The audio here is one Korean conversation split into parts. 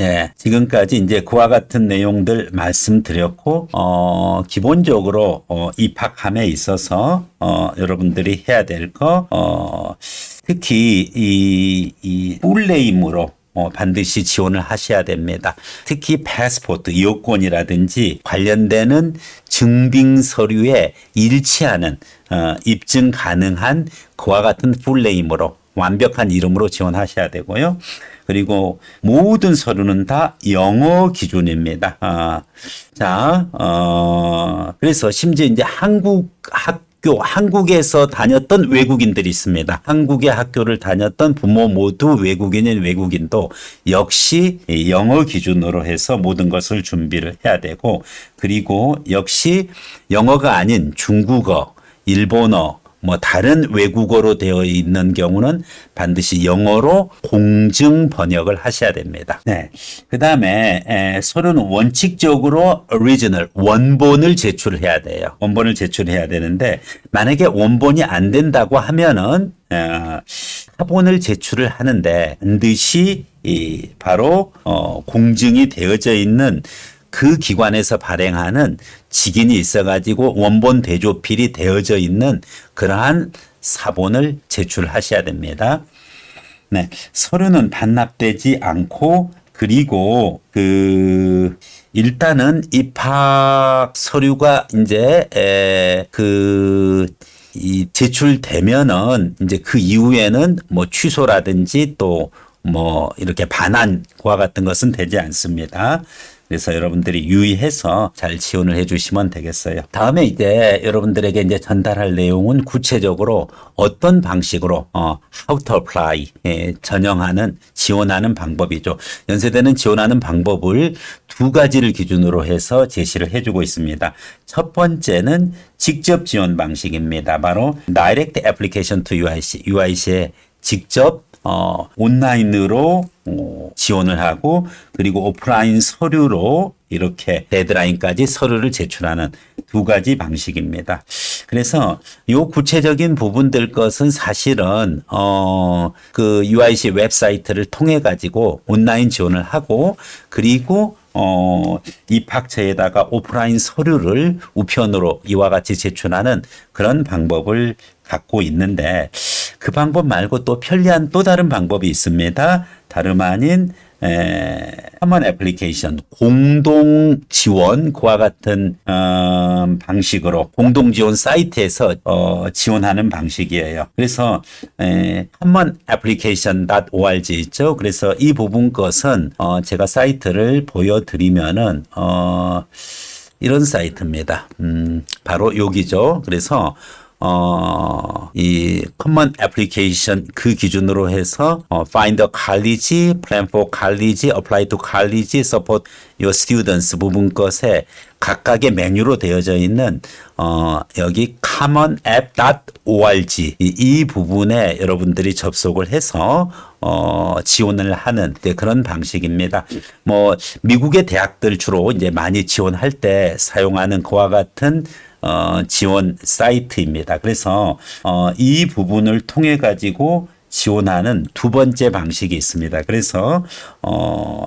예, 지금까지 이제 그와 같은 내용들 말씀드렸고, 어, 기본적으로, 어, 입학함에 있어서, 어, 여러분들이 해야 될 거, 어, 특히 이, 이, 풀네임으로 어, 반드시 지원을 하셔야 됩니다. 특히 패스포트, 여권이라든지 관련되는 증빙 서류에 일치하는 어, 입증 가능한 그와 같은 풀네임으로 완벽한 이름으로 지원하셔야 되고요. 그리고 모든 서류는 다 영어 기준입니다. 아, 자, 어, 그래서 심지어 이제 한국 학교, 한국에서 다녔던 외국인들이 있습니다. 한국의 학교를 다녔던 부모 모두 외국인인 외국인도 역시 이 영어 기준으로 해서 모든 것을 준비를 해야 되고, 그리고 역시 영어가 아닌 중국어, 일본어, 뭐 다른 외국어로 되어 있는 경우는 반드시 영어로 공증 번역을 하셔야 됩니다. 네. 그 다음에 서류는 원칙적으로 오리지널 원본을 제출해야 돼요. 원본을 제출해야 되는데 만약에 원본이 안 된다고 하면은 어, 사본을 제출을 하는데 반드시 이 바로 어, 공증이 되어져 있는 그 기관에서 발행하는 직인이 있어가지고 원본 대조필이 되어져 있는 그러한 사본을 제출하셔야 됩니다. 네, 서류는 반납되지 않고 그리고 그 일단은 입학 서류가 이제 그이 제출되면은 이제 그 이후에는 뭐 취소라든지 또 뭐 이렇게 반환과 같은 것은 되지 않습니다. 그래서 여러분들이 유의해서 잘 지원을 해주시면 되겠어요. 다음에 이제 여러분들에게 이제 전달할 내용은 구체적으로 어떤 방식으로 어, how to apply 예, 전형하는 지원하는 방법이죠. 연세대는 지원하는 방법을 두 가지를 기준으로 해서 제시를 해주고 있습니다. 첫 번째는 직접 지원 방식입니다. 바로 direct application to UIC, UIC에 직접 어, 온라인으로 어, 지원을 하고 그리고 오프라인 서류로 이렇게 데드라인까지 서류를 제출하는 두 가지 방식입니다. 그래서 요 구체적인 부분들 것은 사실은 어 그 UIC 웹사이트를 통해 가지고 온라인 지원을 하고 그리고 어, 입학처에다가 오프라인 서류를 우편으로 이와 같이 제출하는 그런 방법을 갖고 있는데 그 방법 말고 또 편리한 또 다른 방법이 있습니다. 다름 아닌 에, 커먼 애플리케이션 공동 지원 그와 같은 어, 방식으로 공동 지원 사이트에서 어, 지원하는 방식이에요. 그래서 에, common application.org 있죠. 그래서 이 부분 것은 어, 제가 사이트를 보여드리면은 어, 이런 사이트입니다. 음, 바로 여기죠. 그래서 어, 이 common application 그 기준으로 해서 어, a college, plan for college, apply to college, support your students 부분 것에 각각의 메뉴로 되어져 있는 어, 여기 commonapp.org 이, 이 부분에 여러분들이 접속을 해서 어, 지원을 하는 네, 그런 방식입니다. 뭐 미국의 대학들 주로 이제 많이 지원할 때 사용하는 그와 같은 어, 지원 사이트입니다. 그래서 어, 이 부분을 통해 가지고 지원하는 두 번째 방식이 있습니다. 그래서 어,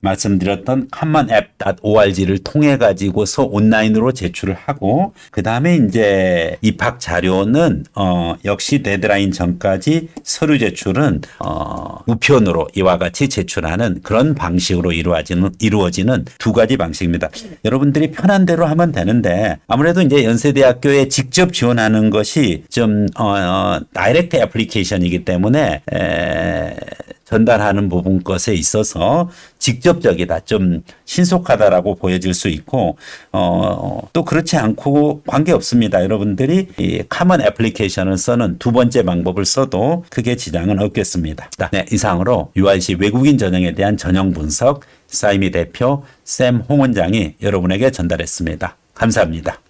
말씀드렸던 commonapp.org를 통해 가지고서 온라인으로 제출을 하고 그 다음에 이제 입학 자료는 어, 역시 데드라인 전까지 서류 제출은 어, 우편으로 이와 같이 제출하는 그런 방식으로 이루어지는 이루어지는 두 가지 방식입니다. 여러분들이 편한 대로 하면 되는데 아무래도 이제 연세대학교에 직접 지원하는 것이 좀 어, 어, 다이렉트 애플리케이션이기 때문에 에, 전달하는 부분 것에 있어서 직접적이다, 좀 신속하다라고 보여질 수 있고 어, 또 그렇지 않고 관계 없습니다. 여러분들이 이 카먼 애플리케이션을 써는 두 번째 방법을 써도 크게 지장은 없겠습니다. 네, 이상으로 UIC 외국인 전형에 대한 전형 분석 사이미 대표 샘 홍원장이 여러분에게 전달했습니다. 감사합니다.